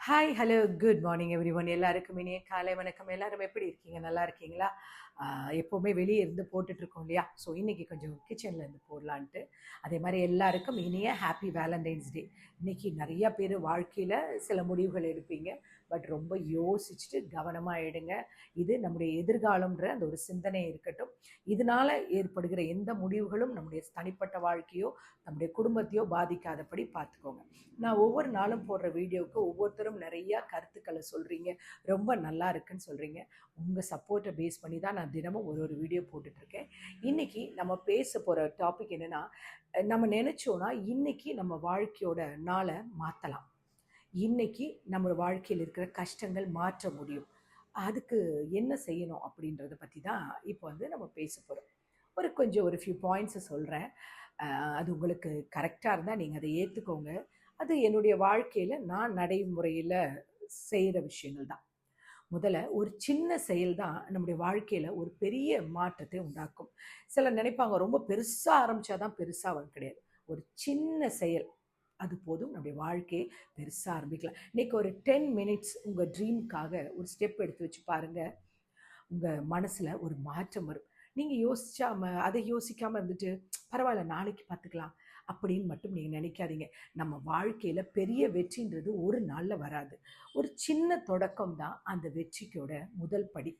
Hi hello good morning everyone எல்லாருக்கும் இனிய காலை வணக்கம். எல்லாரும் எப்படி இருக்கீங்க? நல்லா இருக்கீங்களா? எப்போவுமே வெளியே இருந்து போட்டுட்ருக்கோம் இல்லையா? ஸோ இன்றைக்கி கொஞ்சம் கிச்சனில் இருந்து போடலான்ட்டு. அதே மாதிரி எல்லாருக்கும் இனிய ஹாப்பி வேலண்டைன்ஸ் டே இன்னைக்கு நிறையா பேர் வாழ்க்கையில் சில முடிவுகள் எடுப்பீங்க. பட் ரொம்ப யோசிச்சுட்டு கவனமாக எடுங்க. இது நம்முடைய எதிர்காலம்ன்ற அந்த ஒரு சிந்தனை இருக்கட்டும். இதனால ஏற்படுகிற எந்த முடிவுகளும் நம்முடைய தனிப்பட்ட வாழ்க்கையோ நம்முடைய குடும்பத்தையோ பாதிக்காதபடி பார்த்துக்கோங்க. நான் ஒவ்வொரு நாளும் போடுற வீடியோவுக்கு ஒவ்வொருத்தரும் நிறையா கருத்துக்களை சொல்கிறீங்க ரொம்ப நல்லா இருக்குன்னு சொல்கிறீங்க உங்கள் சப்போர்ட்டை பேஸ் பண்ணி தான் நான் தினமும் ஒரு ஒரு வீடியோ போட்டுட்ருக்கேன். இன்றைக்கி நம்ம பேச போகிற டாபிக் என்னென்னா நம்ம நினச்சோன்னா இன்றைக்கி நம்ம வாழ்க்கையோட நாளை மாற்றலாம் இன்னைக்கு நம்ம வாழ்க்கையில் இருக்கிற கஷ்டங்கள் மாற்ற முடியும். அதுக்கு என்ன செய்யணும் அப்படின்றத பற்றி தான் இப்போ வந்து நம்ம பேச போகிறோம் ஒரு கொஞ்சம் ஒரு ஃபியூ பாயிண்ட்ஸை சொல்கிறேன் அது உங்களுக்கு கரெக்டாக இருந்தால் நீங்கள் அதை ஏற்றுக்கோங்க அது என்னுடைய வாழ்க்கையில் நான் நடைமுறையில் செய்கிற விஷயங்கள் தான். முதல்ல ஒரு சின்ன செயல் தான் நம்முடைய வாழ்க்கையில் ஒரு பெரிய மாற்றத்தை உண்டாக்கும். சிலர் நினைப்பாங்க ரொம்ப பெருசாக ஆரம்பித்தா தான் பெருசாக கிடையாது. ஒரு சின்ன செயல் அது போதும். நம்முடைய வாழ்க்கையை பெருசாக ஆரம்பிக்கலாம். இன்றைக்கி ஒரு டென் மினிட்ஸ் உங்கள் ட்ரீமுக்காக ஒரு ஸ்டெப் எடுத்து வச்சு பாருங்கள் உங்கள் மனசில் ஒரு மாற்றம் வரும். நீங்கள் யோசிச்சாம அதை யோசிக்காமல் இருந்துட்டு பரவாயில்ல நாளைக்கு பார்த்துக்கலாம் அப்படின்னு மட்டும் நீங்கள் நினைக்காதீங்க. நம்ம வாழ்க்கையில் பெரிய வெற்றின்றது ஒரு நாளில் வராது. ஒரு சின்ன தொடக்கம் தான் அந்த வெற்றிக்கோட முதல் படி.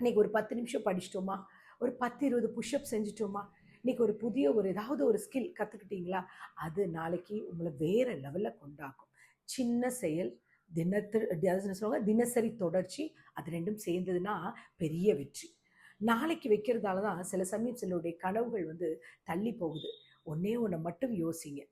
இன்னைக்கு ஒரு பத்து நிமிஷம் படிச்சிட்டோமா? ஒரு பத்து இருபது புஷ்அப் செஞ்சிட்டோமா? இன்னைக்கு ஒரு புதிய ஒரு ஏதாவது ஒரு ஸ்கில் கற்றுக்கிட்டீங்களா அது நாளைக்கு உங்களை வேறு லெவலில் கொண்டாக்கும். சின்ன செயல் தினத்து சொல்லுவாங்க? தினசரி தொடர்ச்சி அது ரெண்டும் சேர்ந்ததுன்னா பெரிய வெற்றி. நாளைக்கு வைக்கிறதால தான் சில சமயம் சிலருடைய கனவுகள் வந்து தள்ளி போகுது. ஒன்றே ஒன்று மட்டும் யோசிங்க.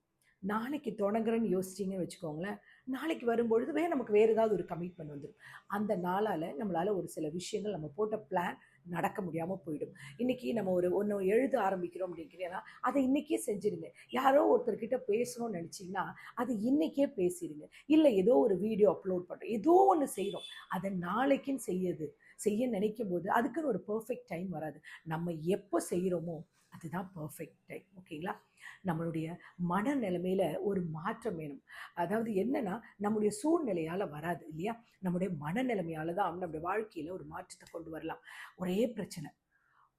நாளைக்கு தொடங்குறேன்னு யோசிச்சிங்கன்னு வச்சுக்கோங்களேன் நாளைக்கு வரும்பொழுது வேறு நமக்கு வேறு ஏதாவது ஒரு கமிட்மெண்ட் வந்துடும் அந்த நாளால் நம்மளால் ஒரு சில விஷயங்கள் நம்ம போட்ட பிளான் நடக்க முடியாமல் போயிடும். இன்றைக்கி நம்ம ஒரு ஒன்று எழுத ஆரம்பிக்கிறோம் அப்படிங்கிறீங்கன்னா அதை இன்றைக்கே செஞ்சுருங்க. யாரோ ஒருத்தர்கிட்ட பேசணும்னு நினச்சிங்கன்னா அது இன்றைக்கே பேசிடுங்க இல்லை ஏதோ ஒரு வீடியோ அப்லோட் பண்ணுறோம் ஏதோ ஒன்று செய்கிறோம் அதை நாளைக்குன்னு செய்யுது செய்ய நினைக்கும் போது அதுக்குன்னு ஒரு பர்ஃபெக்ட் டைம் வராது. நம்ம எப்போ செய்கிறோமோ அதுதான் பர்ஃபெக்ட் டைம் ஓகேங்களா நம்மளுடைய மனநிலைமையில் ஒரு மாற்றம் வேணும். அதாவது என்னென்னா நம்முடைய சூழ்நிலையால் வராது இல்லையா? நம்முடைய மனநிலைமையால் தான் நம்முடைய வாழ்க்கையில் ஒரு மாற்றத்தை கொண்டு வரலாம். ஒரே பிரச்சனை.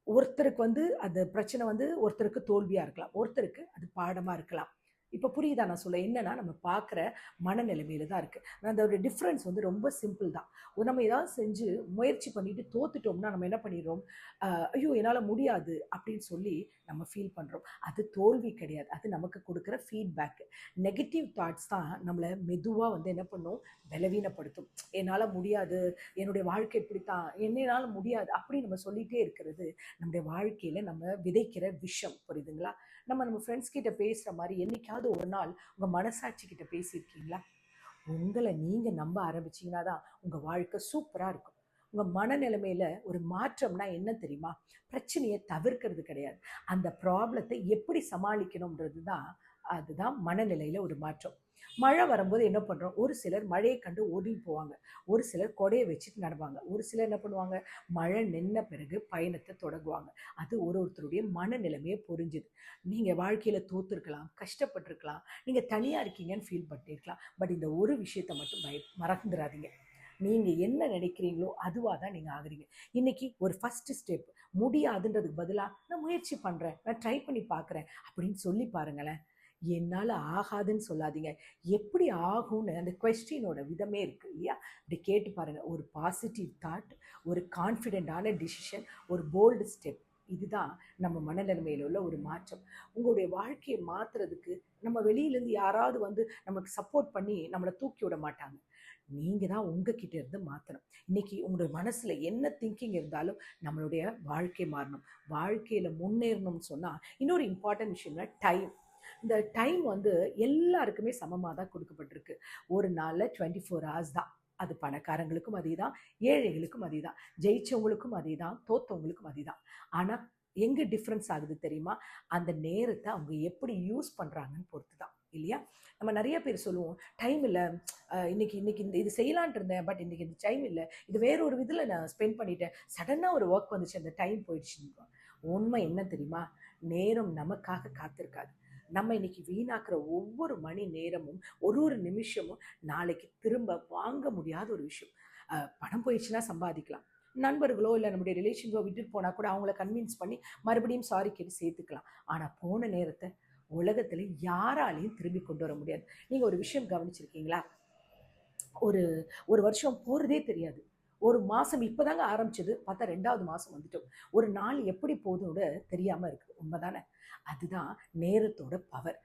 ஒருத்தருக்கு வந்து அந்த பிரச்சனை வந்து ஒருத்தருக்கு தோல்வியாக இருக்கலாம். ஒருத்தருக்கு அது பாடமாக இருக்கலாம். இப்போ புரியுதா நான் சொல்ல என்னன்னா நம்ம பார்க்குற மனநிலைமையில தான் இருக்குது அதோட டிஃப்ரென்ஸ் வந்து ரொம்ப சிம்பிள் தான். நம்ம ஏதாவது செஞ்சு முயற்சி பண்ணிட்டு தோத்துட்டோம்னா நம்ம என்ன பண்ணிடுறோம்? ஐயோ என்னால் முடியாது அப்படின்னு சொல்லி நம்ம ஃபீல் பண்ணுறோம் அது தோல்வி கிடையாது. அது நமக்கு கொடுக்குற ஃபீட்பேக்கு நெகட்டிவ் தாட்ஸ் தான் நம்மளை மெதுவாக வந்து என்ன பண்ணும்? பலவீனப்படுத்தும். என்னால் முடியாது. என்னுடைய வாழ்க்கை இப்படித்தான். என்னால் முடியாது. அப்படி நம்ம சொல்லிகிட்டே இருக்கிறது நம்முடைய வாழ்க்கையில் நம்ம விதைக்கிற விஷம். புரியுதுங்களா? நம்ம நம்ம ஃப்ரெண்ட்ஸ் கிட்ட பேசுகிற மாதிரி என்னைக்காவது ஒரு நாள் உங்கள் மனசாட்சி கிட்ட பேசியிருக்கீங்களா? உங்களை நீங்கள் நம்ப ஆரம்பிச்சீங்கன்னா தான் உங்கள் வாழ்க்கை சூப்பராக இருக்கும். உங்கள் மனநிலைமையில் ஒரு மாற்றம்னா என்ன தெரியுமா? பிரச்சனையை தவிர்க்கிறது கிடையாது. அந்த ப்ராப்ளத்தை எப்படி சமாளிக்கணுன்றது தான் அதுதான் மனநிலையில் ஒரு மாற்றம். மழை வரும்போது என்ன பண்ணுறோம் ஒரு சிலர் மழையை கண்டு ஓடி போவாங்க. ஒரு சிலர் கொடையை வச்சுட்டு நடப்பாங்க. ஒரு சிலர் என்ன பண்ணுவாங்க? மழை நின்ன பிறகு பயணத்தை தொடங்குவாங்க. அது ஒரு ஒருத்தருடைய மனநிலைமையை புரிஞ்சுது நீங்கள் வாழ்க்கையில் தோத்துருக்கலாம் கஷ்டப்பட்டிருக்கலாம். நீங்கள் தனியாக இருக்கீங்கன்னு ஃபீல் பண்ணியிருக்கலாம். பட் இந்த ஒரு விஷயத்தை மட்டும் பய மறந்துடாதீங்க நீங்கள் என்ன நினைக்கிறீங்களோ அதுவாக தான் நீங்கள் ஆகுறீங்க. இன்றைக்கி ஒரு ஃபஸ்ட்டு ஸ்டெப் முடியாதுன்றதுக்கு பதிலாக நான் முயற்சி பண்ணுறேன் நான் ட்ரை பண்ணி பார்க்குறேன் அப்படின்னு சொல்லி பாருங்களேன். என்னால் ஆகாதுன்னு சொல்லாதீங்க. எப்படி ஆகும்னு அந்த கொஸ்டினோட விதமே இருக்குது இல்லையா? அப்படி கேட்டு பாருங்கள் ஒரு பாசிட்டிவ் தாட் ஒரு கான்ஃபிடெண்ட்டான டிசிஷன் ஒரு போல்டு ஸ்டெப் இதுதான் நம்ம மனநிலைமையில் உள்ள ஒரு மாற்றம். உங்களுடைய வாழ்க்கையை மாற்றுறதுக்கு நம்ம வெளியிலேருந்து யாராவது வந்து நமக்கு சப்போர்ட் பண்ணி நம்மளை தூக்கி விட மாட்டாங்க. நீங்கள் தான் உங்ககிட்ட இருந்து மாற்றணும் இன்றைக்கி உங்களுடைய மனசில் என்ன திங்கிங் இருந்தாலும் நம்மளுடைய வாழ்க்கை மாறணும். வாழ்க்கையில் முன்னேறணும்னு சொன்னால் இன்னொரு இம்பார்ட்டன்ட் விஷயம்னா டைம் இந்த டைம் வந்து எல்லாருக்குமே சமமாக தான் கொடுக்கப்பட்டிருக்கு. ஒரு நாளில் டுவெண்ட்டி ஃபோர் ஹவர்ஸ் தான். அது பணக்காரங்களுக்கும் அதே தான் ஏழைகளுக்கும் அதே தான் ஜெயிச்சவங்களுக்கும் அதே தான் தோத்தவங்களுக்கும் அதே தான் ஆனால் எங்கே டிஃப்ரென்ஸ் ஆகுது தெரியுமா? அந்த நேரத்தை அவங்க எப்படி யூஸ் பண்ணுறாங்கன்னு பொறுத்து தான் இல்லையா? நம்ம நிறைய பேர் சொல்லுவோம் டைம் இல்லை. இன்னைக்கு இன்னைக்கு இந்த இது செய்யலான்ட்டு இருந்தேன் பட் இன்னைக்கு இந்த டைம் இல்லை. இது வேற ஒரு இதில் நான் ஸ்பெண்ட் பண்ணிட்டேன். சடனாக ஒரு ஒர்க் வந்துச்சு அந்த டைம் போயிடுச்சுன்னு உண்மை என்ன தெரியுமா? நேரம் நமக்காக காத்திருக்காது. நம்ம இன்னைக்கு வீணாக்குற ஒவ்வொரு மணி நேரமும் ஒரு ஒரு நிமிஷமும் நாளைக்கு திரும்ப வாங்க முடியாத ஒரு விஷயம். பணம் போயிடுச்சுன்னா சம்பாதிக்கலாம். நண்பர்களோ இல்லை நம்முடைய ரிலேஷன்ஸோ விட்டுட்டு போனால் கூட அவங்கள கன்வின்ஸ் பண்ணி மறுபடியும் சாரி கேட்டு சேர்த்துக்கலாம். ஆனால் போன நேரத்தை உலகத்தில் யாராலையும் திரும்பி கொண்டு வர முடியாது. நீங்கள் ஒரு விஷயம் கவனிச்சிருக்கீங்களா? ஒரு ஒரு வருஷம் போகிறதே தெரியாது. ஒரு மாதம் இப்போதாங்க ஆரம்பிச்சது. பார்த்தா ரெண்டாவது மாதம் வந்துட்டோம். ஒரு நாள் எப்படி போதும்னு தெரியாமல் இருக்குது உண்மைதானே? அதுதான் நேரத்தோட பவர்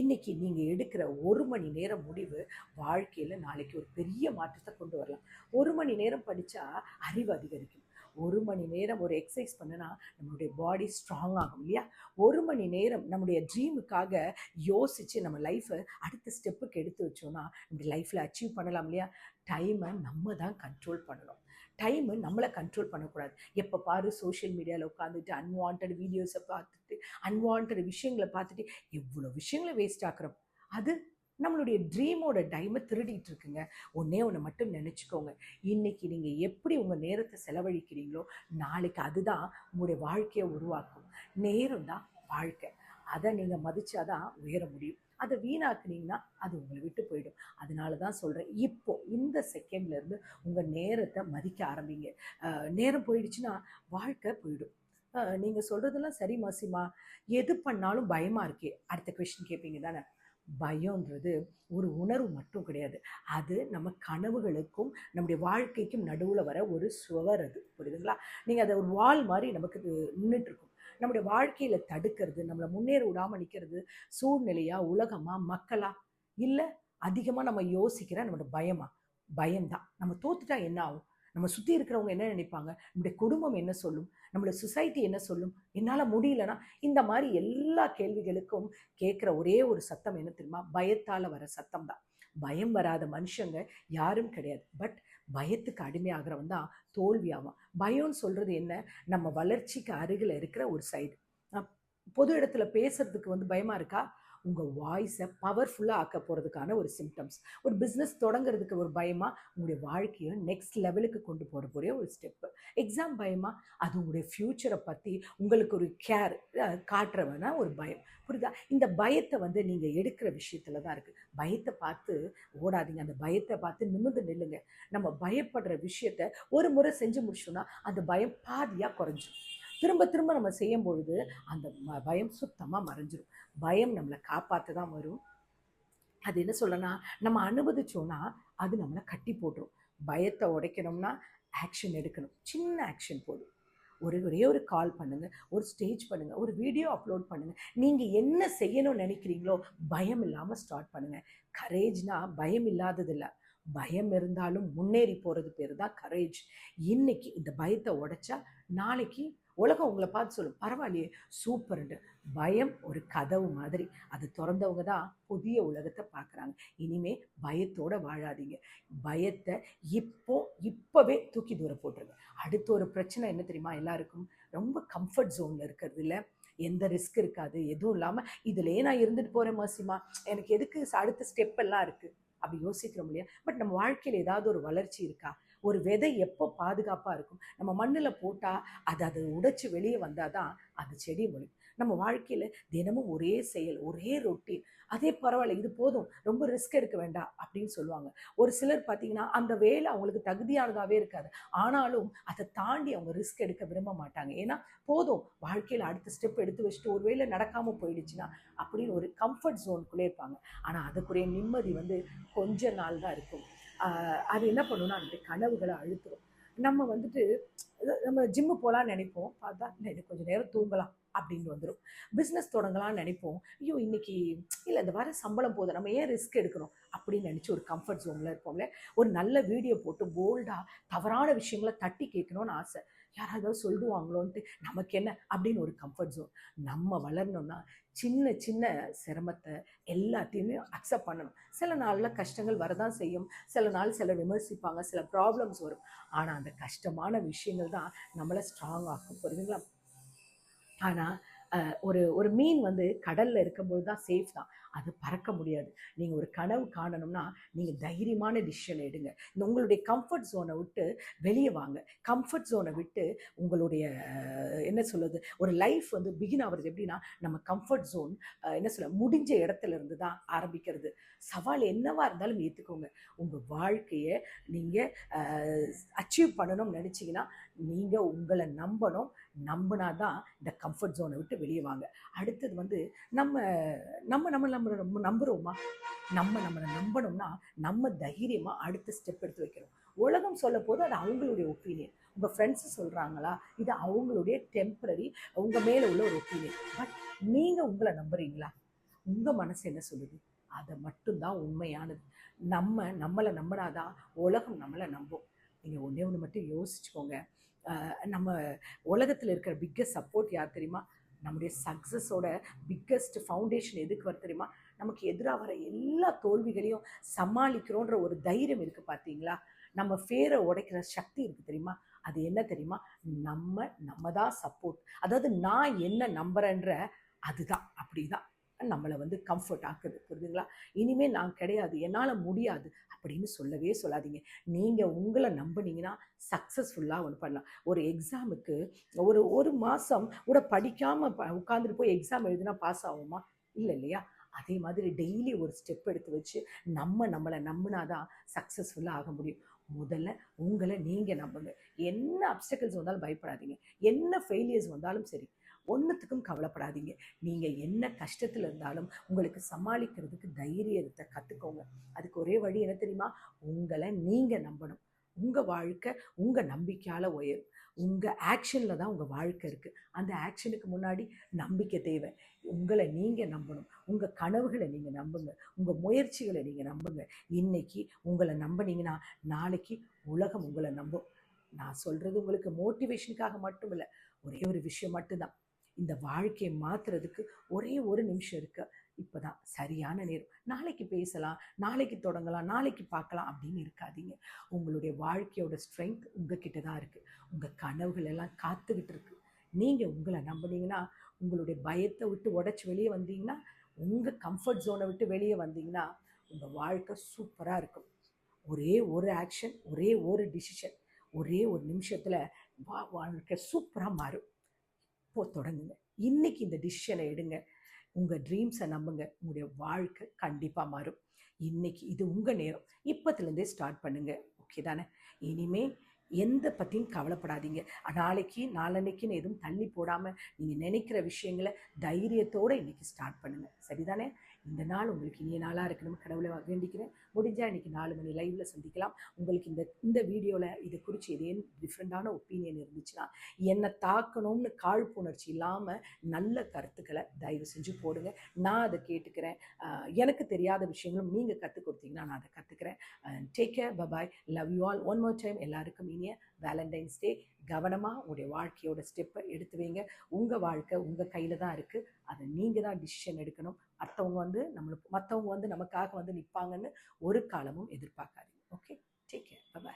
இன்னைக்கு நீங்கள் எடுக்கிற ஒரு மணி நேரம் முடிவு வாழ்க்கையில் நாளைக்கு ஒரு பெரிய மாற்றத்தை கொண்டு வரலாம். ஒரு மணி நேரம் படித்தா அறிவு அதிகரிக்கும். ஒரு மணி நேரம் ஒரு எக்ஸசைஸ் பண்ணுனா நம்மளுடைய பாடி ஸ்ட்ராங் ஆகும் இல்லையா? ஒரு மணி நேரம் நம்முடைய ட்ரீமுக்காக யோசித்து நம்ம லைஃப்பை அடுத்த ஸ்டெப்புக்கு எடுத்து வச்சோன்னா நம்ம லைஃப்பில் அச்சீவ் பண்ணலாம் இல்லையா? டைமை நம்ம தான் கண்ட்ரோல் பண்ணணும். டைமு நம்மளை கண்ட்ரோல் பண்ணக்கூடாது. எப்போ பாரு சோஷியல் மீடியாவில் உட்காந்துட்டு அன்வான்ட் வீடியோஸை பார்த்துட்டு அன்வான்ட் விஷயங்களை பார்த்துட்டு எவ்வளோ விஷயங்களை வேஸ்ட் ஆக்குறோம். அது நம்மளுடைய ட்ரீமோட டைமை திருடிட்டு இருக்குங்க. ஒன்றே ஒன்று மட்டும் நினச்சிக்கோங்க. இன்னைக்கு நீங்கள் எப்படி உங்கள் நேரத்தை செலவழிக்கிறீங்களோ நாளைக்கு அதுதான் உங்களுடைய வாழ்க்கையை உருவாக்கும். நேரம் தான் வாழ்க்கை. அதை நீங்கள் மதிச்சாதான் உயர முடியும். அதை வீணாக்குனீங்கன்னா அது உங்களை விட்டு போயிடும். அதனால தான் சொல்கிறேன் இப்போ இந்த செகண்ட்லேருந்து உங்கள் நேரத்தை மதிக்க ஆரம்பிங்க. நேரம் போயிடுச்சுன்னா வாழ்க்கை போயிடும். நீங்கள் சொல்கிறதெல்லாம் சரி மாசிமா எது பண்ணாலும் பயமாக இருக்கே. அடுத்த கொஷின் கேட்பீங்க தானே? பயம்ன்றது ஒரு உணர்வு மட்டும் கிடையாது. அது நம்ம கனவுகளுக்கும் நம்முடைய வாழ்க்கைக்கும் நடுவில் வர ஒரு சுவர் அது. புரியுதுங்களா? நீங்கள் அதை ஒரு வால் மாதிரி நமக்கு நின்றுட்டு இருக்கும். நம்முடைய வாழ்க்கையில் தடுக்கிறது நம்மளை முன்னேற விடாமல் நிற்கிறது சூழ்நிலையா உலகமாக மக்களா? இல்லை அதிகமாக நம்ம யோசிக்கிற நம்மளோட பயமா? பயம்தான். நம்ம தோத்துட்டா என்ன ஆகும்? நம்ம சுற்றி இருக்கிறவங்க என்ன நினைப்பாங்க? நம்முடைய குடும்பம் என்ன சொல்லும்? நம்மளோட சொசைட்டி என்ன சொல்லும்? என்னால் முடியலன்னா இந்த மாதிரி எல்லா கேள்விகளுக்கும் கேட்குற ஒரே ஒரு சத்தம் என்ன தெரியுமா? பயத்தால் வர சத்தம் தான். பயம் வராத மனுஷங்க யாரும் கிடையாது. பட் பயத்துக்கு அடிமையாகிறவன் தான் தோல்வியாகும் பயம்னு சொல்கிறது என்ன? நம்ம வளர்ச்சிக்கு அருகில் இருக்கிற ஒரு சைடு பொது இடத்துல பேசுறதுக்கு வந்து பயமாக இருக்கா? உங்கள் வாய்ஸை பவர்ஃபுல்லாக ஆக்க போகிறதுக்கான ஒரு சிம்டம்ஸ் ஒரு பிஸ்னஸ் தொடங்குறதுக்கு ஒரு பயமாக உங்களுடைய வாழ்க்கையை நெக்ஸ்ட் லெவலுக்கு கொண்டு போகக்கூடிய ஒரு ஸ்டெப்பு எக்ஸாம் பயமாக அது உங்களுடைய ஃப்யூச்சரை பற்றி உங்களுக்கு ஒரு கேர் காட்டுறவனா ஒரு பயம். புரியுதா? இந்த பயத்தை வந்து நீங்கள் எடுக்கிற விஷயத்தில் தான் இருக்குது பயத்தை பார்த்து ஓடாதீங்க. அந்த பயத்தை பார்த்து நிமிர்ந்து நில்லுங்க. நம்ம பயப்படுற விஷயத்த ஒரு முறை செஞ்சு முடிச்சோன்னா அந்த பயம் பாதியாக குறைஞ்சிடும் திரும்ப திரும்ப நம்ம செய்யும் பொழுது அந்த ம- பயம் சுத்தமாக மறைஞ்சிரும். பயம் நம்மளை காப்பாற்ற தான் வரும். அது என்ன சொல்லனா நம்ம அனுபவிச்சோன்னா அது நம்மளை கட்டி போட்டுரும். பயத்தை உடைக்கணும்னா ஆக்ஷன் எடுக்கணும். சின்ன ஆக்ஷன் போதும். ஒரு ஒரே ஒரு கால் பண்ணுங்க ஒரு ஸ்டேஜ் பண்ணுங்க ஒரு வீடியோ அப்லோட் பண்ணுங்க. நீங்க என்ன செய்யணும்னு நினைக்கிறீங்களோ பயம் இல்லாம ஸ்டார்ட் பண்ணுங்க. கரேஜ்னா பயம் இல்லாததில்லை. பயம் இருந்தாலும் முன்னேறி போறது பேர் தான் கரேஜ் இன்னைக்கு இந்த பயத்தை உடைச்சா நாளைக்கு உலகம் உங்களை பார்த்து சொல்லும் பரவாயில்லையே சூப்பர்ண்டு பயம் ஒரு கதவு மாதிரி. அது திறந்தவங்க தான் புதிய உலகத்தை பார்க்குறாங்க. இனிமே பயத்தோட வாழாதீங்க. பயத்தை இப்போ இப்போவே தூக்கி தூர போட்டுருங்க. அடுத்த ஒரு பிரச்சனை என்ன தெரியுமா? எல்லாருக்கும் ரொம்ப கம்ஃபர்ட் ஜோனில் இருக்கிறதுல எந்த ரிஸ்க் இருக்காது எதுவும் இல்லாமல் இதுலயே நான் இருந்துட்டு போகிறேன் மாசிமா. எனக்கு எதுக்கு அடுத்த ஸ்டெப் எல்லாம் இருக்குது அப்படி யோசிக்கிறோம் இல்லையா? பட் நம்ம வாழ்க்கையில் ஏதாவது ஒரு வளர்ச்சி இருக்கா? ஒரு விதை எப்போ பாதுகாப்பாக இருக்கும்? நம்ம மண்ணில் போட்டால் அது அதை உடைச்சி வெளியே வந்தால் தான் அது செடி முளைக்கும் நம்ம வாழ்க்கையில் தினமும் ஒரே செயல் ஒரே ரொட்டீன். அதே பரவாயில்ல இது போதும் ரொம்ப ரிஸ்க் எடுக்க வேண்டாம் அப்படின்னு சொல்லுவாங்க. ஒரு சிலர் பார்த்தீங்கன்னா அந்த வேலை அவங்களுக்கு தகுதியானதாகவே இருக்காது. ஆனாலும் அதை தாண்டி அவங்க ரிஸ்க் எடுக்க விரும்ப மாட்டாங்க. ஏன்னா போதும் வாழ்க்கையில் அடுத்த ஸ்டெப் எடுத்து வச்சுட்டு ஒரு வேலை நடக்காமல் போயிடுச்சுன்னா அப்படின்னு ஒரு கம்ஃபர்ட் ஜோனுக்குள்ளே இருப்பாங்க. ஆனால் அதுக்குரிய நிம்மதி வந்து கொஞ்ச நாள் தான் இருக்கும். அது என்ன பண்ணுன்னா அந்த கனவுகளை அழுத்துரும். நம்ம வந்துட்டு நம்ம ஜிம்மு போகலான்னு நினைப்போம். பார்த்தா இல்லை கொஞ்சம் நேரம் தூங்கலாம் அப்படின்னு வந்துடும் பிஸ்னஸ் தொடங்கலாம்னு நினைப்போம். ஐயோ இன்னைக்கு இல்லை இந்த வர சம்பளம் போதும். நம்ம ஏன் ரிஸ்க் எடுக்கணும் அப்படின்னு நினச்சி ஒரு கம்ஃபர்ட் ஜோனில் இருப்போம்ல. ஒரு நல்ல வீடியோ போட்டு போல்டாக தவறான விஷயங்களை தட்டி கேட்கணும்னு ஆசை. யாராவது சொல்லுவாங்களோன்ட்டு நமக்கு என்ன? அப்படின்னு ஒரு கம்ஃபர்ட் ஜோன் நம்ம வளரணும்னா சின்ன சின்ன சிரமத்தை எல்லாத்தையுமே அக்செப்ட் பண்ணணும். சில நாளில் கஷ்டங்கள் வரதான் செய்யும். சில நாள் சில விமர்சிப்பாங்க சில ப்ராப்ளம்ஸ் வரும். ஆனால் அந்த கஷ்டமான விஷயங்கள் தான் நம்மளை ஸ்ட்ராங் ஆக்கும். புரியுதுங்களா? ஆனால் ஒரு ஒரு மீன் வந்து கடலில் இருக்கும்போது தான் சேஃப் தான். அது பறக்க முடியாது. நீங்கள் ஒரு கனவு காணணும்னா நீங்கள் தைரியமான டிசிஷன் எடுங்க. இந்த உங்களுடைய கம்ஃபர்ட் ஜோனை விட்டு வெளியே வாங்க. கம்ஃபர்ட் ஜோனை விட்டு உங்களுடைய என்ன சொல்லுது ஒரு லைஃப் வந்து பிகின் ஆகிறது எப்படின்னா நம்ம கம்ஃபர்ட் ஜோன் என்ன சொல்ல முடிஞ்ச இடத்துல இருந்து தான் ஆரம்பிக்கிறது. சவால் என்னவா இருந்தாலும் ஏற்றுக்கோங்க உங்கள் வாழ்க்கையை நீங்கள் அச்சீவ் பண்ணணும்னு நினச்சிங்கன்னா நீங்கள் உங்களை நம்பணும். நம்பினா தான் இந்த கம்ஃபர்ட் ஜோனை விட்டு வெளியே வாங்க. அடுத்தது வந்து நம்ம நம்ம நம்ம நம்ம ரொம்ப நம்புகிறோமா நம்ம நம்மளை நம்பணும்னா நம்ம தைரியமாக அடுத்த ஸ்டெப் எடுத்து வைக்கிறோம் உலகம் சொல்ல போது அது அவங்களுடைய ஒப்பீனியன் உங்கள் ஃப்ரெண்ட்ஸு சொல்கிறாங்களா இது அவங்களுடைய டெம்பரரி உங்கள் மேலே உள்ள ஒரு ஒப்பீனியன் பட் நீங்கள் உங்களை நம்புறீங்களா? உங்கள் மனசு என்ன சொல்லுது? அதை மட்டும்தான் உண்மையானது. நம்ம நம்மளை நம்பினாதான் உலகம் நம்மளை நம்பும். நீங்கள் ஒன்றே ஒன்று மட்டும் யோசிச்சுக்கோங்க. நம்ம உலகத்தில் இருக்கிற பிக்கஸ்ட் சப்போர்ட் யார் தெரியுமா? நம்முடைய சக்ஸஸோட பிக்கஸ்ட் ஃபவுண்டேஷன் எதுக்கு வர தெரியுமா? நமக்கு எதிராக வர எல்லா தோல்விகளையும் சமாளிக்கிறோன்ற ஒரு தைரியம் இருக்குது பார்த்தீங்களா நம்ம ஃபேரை உடைக்கிற சக்தி இருக்குது தெரியுமா? அது என்ன தெரியுமா? நம்ம நம்ம தான் சப்போர்ட் அதாவது நான் என்ன நம்புறேன்ற அதுதான் அப்படிதான். நம்மளை வந்து கம்ஃபர்ட் ஆக்குது. புரியுதுங்களா? இனிமேல் நான் கிடையாது. என்னால் முடியாது. அப்படின்னு சொல்லவே சொல்லாதீங்க. நீங்கள் உங்களை நம்பினீங்கன்னா சக்ஸஸ்ஃபுல்லாக ஒன்று பண்ணலாம். ஒரு எக்ஸாமுக்கு ஒரு ஒரு மாதம் கூட படிக்காமல் உட்காந்துட்டு போய் எக்ஸாம் எழுதினா பாஸ் ஆகுமா? இல்லை இல்லையா? அதே மாதிரி டெய்லி ஒரு ஸ்டெப் எடுத்து வச்சு நம்ம நம்மளை நம்பினா தான் சக்ஸஸ்ஃபுல்லாக ஆக முடியும். முதல்ல உங்களை நீங்கள் நம்புங்க. என்ன அப்டக்கிள்ஸ் வந்தாலும் பயப்படாதீங்க. என்ன ஃபெயிலியர்ஸ் வந்தாலும் சரி ஒன்றுத்துக்கும் கவலைப்படாதீங்க. நீங்கள் என்ன கஷ்டத்தில் இருந்தாலும் உங்களுக்கு சமாளிக்கிறதுக்கு தைரியத்தை கற்றுக்கோங்க அதுக்கு ஒரே வழி என்ன தெரியுமா? உங்களை நீங்கள் நம்பணும். உங்கள் வாழ்க்கை உங்கள் நம்பிக்கையால் உயரும். உங்கள் ஆக்ஷனில் தான் உங்கள் வாழ்க்கை இருக்குது அந்த ஆக்ஷனுக்கு முன்னாடி நம்பிக்கை தேவை. உங்களை நீங்கள் நம்பணும். உங்கள் கனவுகளை நீங்கள் நம்புங்க. உங்கள் முயற்சிகளை நீங்கள் நம்புங்க. இன்னைக்கு உங்களை நம்பினீங்கன்னா நாளைக்கு உலகம் உங்களை நம்பும். நான் சொல்கிறது உங்களுக்கு மோட்டிவேஷனுக்காக மட்டும் இல்லை ஒரே ஒரு விஷயம் மட்டும்தான். இந்த வாழ்க்கையை மாற்றுறதுக்கு ஒரே ஒரு நிமிஷம் இருக்கு. இப்போ தான் சரியான நேரம். நாளைக்கு பேசலாம் நாளைக்கு தொடங்கலாம் நாளைக்கு பார்க்கலாம் அப்படின்னு இருக்காதீங்க. உங்களுடைய வாழ்க்கையோட ஸ்ட்ரென்த் உங்ககிட்ட தான் இருக்குது உங்கள் கனவுகள் எல்லாம் காத்துக்கிட்டு இருக்கு. நீங்கள் உங்களை நம்புனீங்கன்னா உங்களுடைய பயத்தை விட்டு உடச்சி வெளியே வந்தீங்கன்னா உங்கள் கம்ஃபர்ட் ஜோனை விட்டு வெளியே வந்தீங்கன்னா உங்கள் வாழ்க்கை சூப்பராக இருக்கும். ஒரே ஒரு ஆக்ஷன் ஒரே ஒரு டிசிஷன் ஒரே ஒரு நிமிஷத்தில் வா வாழ்க்கை சூப்பராக மாறும். இப்போ தொடங்குங்க. இன்னைக்கு இந்த டிசிஷனை எடுங்க. உங்கள் ட்ரீம்ஸை நம்புங்க. உங்களுடைய வாழ்க்கை கண்டிப்பாக மாறும். இன்னைக்கு இது உங்கள் நேரம். இப்போத்துலேருந்தே ஸ்டார்ட் பண்ணுங்க. ஓகே தானே? இனிமேல் எந்த பற்றியும் கவலைப்படாதீங்க. நாளைக்கு நாளன்னைக்குன்னு எதுவும் தள்ளி போடாமல் நீங்கள் நினைக்கிற விஷயங்களை தைரியத்தோடு இன்றைக்கி ஸ்டார்ட் பண்ணுங்கள் சரிதானே? இந்த நாள் உங்களுக்கு இனிய நாளாக இருக்கணும் கடவுளை வேண்டிக்கிறேன். முடிஞ்சால் இன்றைக்கி நாலு மணி லைவில் சந்திக்கலாம். உங்களுக்கு இந்த இந்த வீடியோவில் இது குறித்து ஏதேனும் டிஃப்ரெண்ட்டான ஒப்பீனியன் இருந்துச்சுன்னா என்னை தாக்கணும்னு காழ்ப்புணர்ச்சி இல்லாமல் நல்ல கருத்துக்களை தயவு செஞ்சு போடுங்க. நான் அதை கேட்டுக்கிறேன். எனக்கு தெரியாத விஷயங்களும் நீங்கள் கற்றுக் கொடுத்தீங்கன்னா நான் அதை கற்றுக்கிறேன் take care bye bye love you all one more time எல்லாருக்கும் இனிய வேலண்டைன்ஸ் டே கவனமாக உங்களுடைய வாழ்க்கையோட ஸ்டெப்பை எடுத்து வைங்க. உங்கள் வாழ்க்கை உங்கள் கையில் தான் இருக்குது அதை நீங்கள் தான் டிசிஷன் எடுக்கணும். அடுத்தவங்க வந்து நம்மளுக்கு மற்றவங்க வந்து நமக்காக வந்து நிற்பாங்கன்னு ஒரு காலமும் எதிர்பார்க்காதீங்க. Okay take care bye